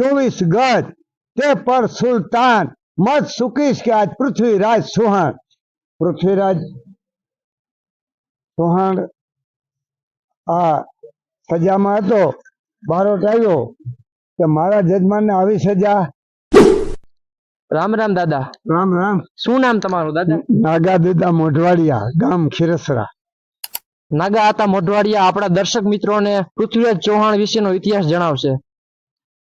ચોવીસ ગજ તે પર સુલતાન મત સુકીશ કે આજ પૃથ્વીરાજ સુહાણ પૃથ્વીરાજ સુહાણ આ સજામાં હતો બારોટ આવ્યો કે મારા જજમાનને આવી સજા રામ રામ દાદા. રામ રામ. શું નામ તમારું દાદા? નાગા દીદા મોઢવાડિયા ગામ ખીરસરા. નાગા હતા મોઢવાડિયા આપણા દર્શક મિત્રોને પૃથ્વીરાજ ચૌહાણ વિશેનો ઇતિહાસ જણાવશે.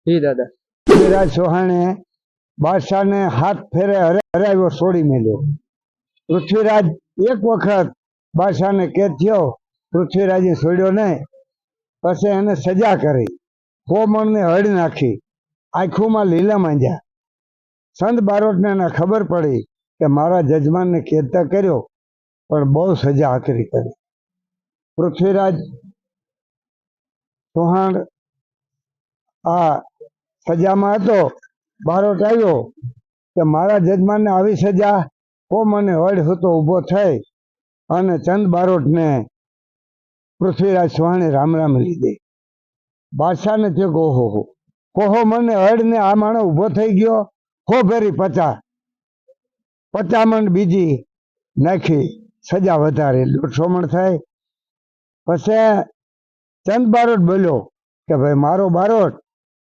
જી, દાદા. પૃથ્વીરાજ ચૌહાણે બાદશાહને હાથ ફેરે હરાવ્યો છોડી મેલ્યો. પૃથ્વીરાજ એક વખત બાદશાહને કેદ થયો. પૃથ્વીરાજે છોડ્યો નહીં. પછી એને સજા કરી. કોમણને હળ નાખી. આંખોમાં લીલા માંજ્યા. સંત બારોટને એને ખબર પડી કે મારા જજમાનને કેદતા કર્યો, પણ બહુ સજા આકરી કરી. પૃથ્વીરાજ ચૌહાણ આ સજામાં હતો. બારોટ આવ્યો કે મારા જજમાનને આવી સજા કો મને વડ હતો ઊભો થઈ અને ચંદ બારોટને પૃથ્વીરાજ ચૌહાણે રામ રામ લીધે. બાદશાહને થયો કે હો કોહો મને હડ ને આ માણસ ઊભો થઈ ગયો? હો ફેરી પચા. પચામણ બીજી નાખી, સજા વધારે દોઢસો મણ થાય પછી ચંદ બારોટ બોલ્યો કે ભાઈ મારો બારોટ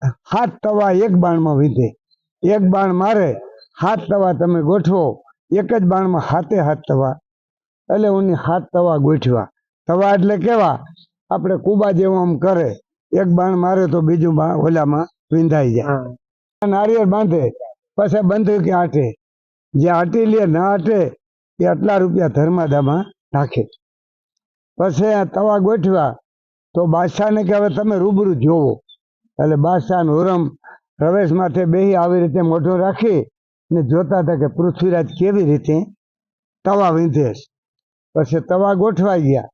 હાથ તવા એક બાણમાં વીધે. એક બાણ મારે હાથ તવા તમે ગોઠવો. એક જ બાણમાં હાથે હાથ તવા. એટલે ઉની હાથ તવા ગોઠવા તવા એટલે કેવા? આપણે કુબા જેવું આમ કરે. એક બાણ મારે તો બીજું બાણ ઓલામાં વિંધાઈ જાય. નારિયેળ બાંધે. પછી બંધ કે આટે. જે આટી લે ના આટે એ આટલા રૂપિયા ધર્માદામાં નાખે. પછી આ તવા ગોઠવા તો બાદશાહને કે હવે તમે રૂબરૂ જોવો. એટલે બાદશાહ હુરમ પ્રવેશ માથે બેહી આવી રીતે મોઢો રાખી ને જોતા હતા કે પૃથ્વીરાજ કેવી રીતે તવા વીંધે. પછી તવા ગોઠવાઈ ગયા.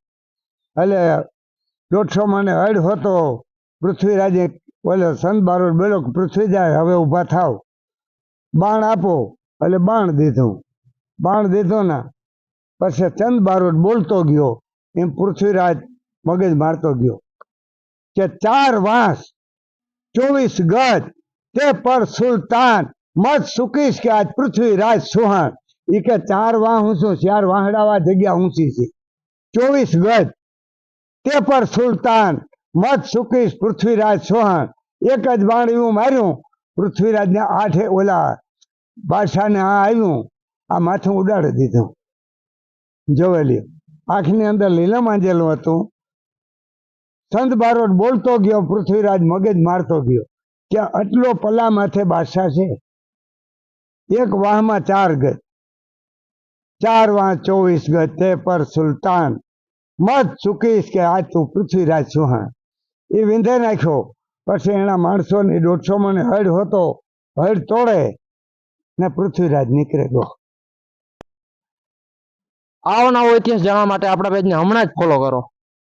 એટલે દોઢસો મને હડ હોતો પૃથ્વીરાજે બોલો સંત બારોડ બોલો પૃથ્વીરાજ, હવે ઊભા થાવ. બાણ આપો. એટલે બાણ દીધું. બાણ દીધો ના પછી ચંદ બારોડ બોલતો ગયો. એમ પૃથ્વીરાજ મગજ મારતો ગયો. કે ચાર વાંસ ચોવીસ ગજ તે પર સુલતાન મત સુકીશ કે આજ પૃથ્વીરાજ સુહાણ એ કે ચાર વાહ છું ચાર વાહડાવા જગ્યા ઊંચી છે ચોવીસ ગજ તે પર સુલતાન મત સુકીશ પૃથ્વીરાજ સુહાણ એક જ બાણ હું માર્યું પૃથ્વીરાજને આઠે ઓલા બાદશાહને આ આવ્યું આ માથું ઉડાડી દીધું. જોવેલી આંખની અંદર લીલા માંજેલું હતું. સંત બારોટ બોલતો ગયો, પૃથ્વીરાજ મગજ મારતો ગયો. કે આટલો પલા માથે બાદશાહ છે. એક વાહમાં ચાર ગત ચાર વાહ ચોવીસ ગત તે પર સુલતાન. મત ચૂકીશ કે આ તું પૃથ્વીરાજ સુહા એ વિંધે નાખ્યો. પછી એના માણસોની દોઢસો મને હડ હતો. હડ તોડે ને પૃથ્વીરાજ નીકળે ગયો. આવો નવો ઇતિહાસ જાણવા માટે આપણા પેજને હમણાં જ ફોલો કરો.